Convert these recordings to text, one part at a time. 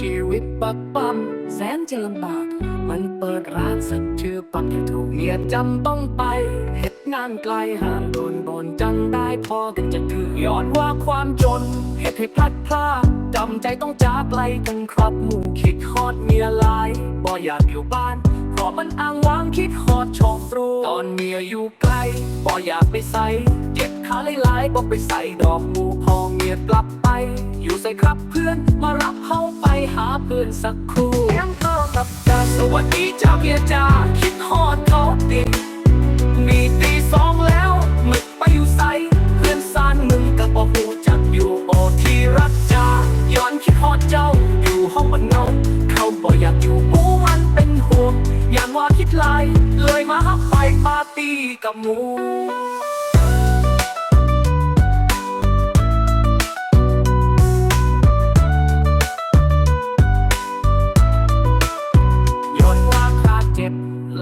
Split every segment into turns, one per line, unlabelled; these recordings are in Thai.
ชีวิตปักปั๊มแสนจะลำบาก มันเปิดร้านสักชื่อปั๊มถูกเมียจำต้องไปเฮ็ดงานไกลห่างโดนบนจังได้พอกันจะถือย้อนว่าความจนเฮ็ดให้พลัดพรากจำใจต้องจากไกลกันครับหมู่คิดฮอดเมียลายบ่อยากอยู่บ้านเพราะมันอ้างว้างคิดฮอดชอบรู้ตอนเมียอยู่ไกลบ่อยากไปใส่เจ็บขาหลายๆบ่ไปใส่ดอกหมูพอเมียกลับไป อยู่ใส่ครับเพื่อนมารับเฮาไปหาเพื่อนสักครู่ยังเธอกับจ้าสวัสดีจ้าเมียจ้าคิดฮอดเขาติมีตีสองแล้วมึกไปอยู่ใส่เพื่อนซานมึงกับบ่หูจักอยู่โอที่รักจ้าย้อนคิดฮอดเจ้าอยู่ห้องมันเงาเขาบ่อยากอยู่หมูมันเป็นห่วงอย่างว่าคิดลายเลยมาฮับไปปาร์ตี้กับหมู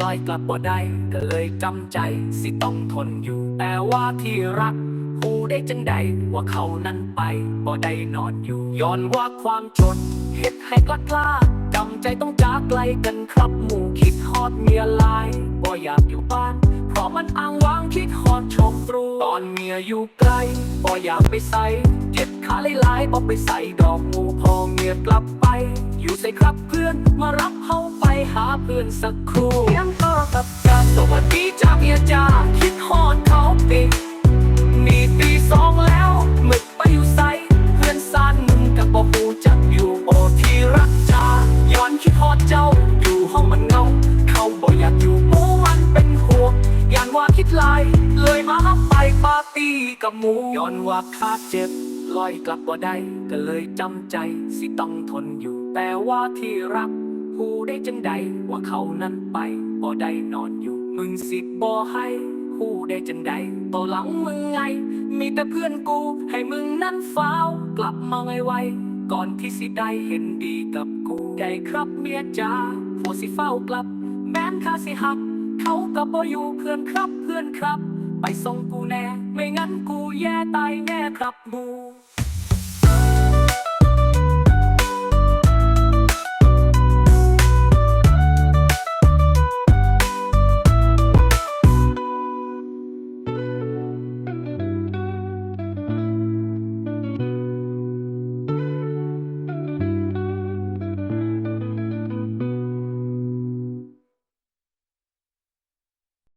อยกลับบ่ได้ก็เลยจำใจสิต้องทนอยู่แต่ว่าที่รักผู้ได้จังใดว่าเขานั้นไปบ่ได้นอนอยู่ย้อนว่าความจนเฮ็ดให้กลัดกล้าจำใจต้องจากไกลกันครับหมู่คิดฮอดเมียลายบ่อยากอยู่บ้านเพราะมันอ้างว้างคิดฮอดชมตรูตอนเมียอยู่ไกลบ่อยากไปใส่เจ็บขาหลายๆบ่ไปใส่ดอกหมูพอเมียกลับไป อยู่ใส่ครับเพื่อนมารับเฮาไปหาเพื่อนสักครู่ ย้อนว่าคิดลเลยมาฮับไปปาร์ตี้กับหมูย้อนว่าขาดเจ็บลอยกลับบ่ได้ก็เลยจำใจสิต้องทนอยู่ แต่ว่าที่รักผู้ได้จังใดว่าเขานั้นไปบ่ได้นอนอยู่ มึงสิบ่ให้ผู้ได้จังใดต่อหลังมึงไง มีแต่เพื่อนกูให้มึงนั้นฟ้าวกลับมาไวๆก่อนที่สิได้เห็นดีกับกูได้ครับเมียจ้าผู้สิเฝ้ากลับ แม้นข้าสิหัก เขาก็บ่อยู่เพื่อนครับเพื่อนครับ ไปส่งกูแน่ ไม่งั้นกูแย่ตายแน่ครับมู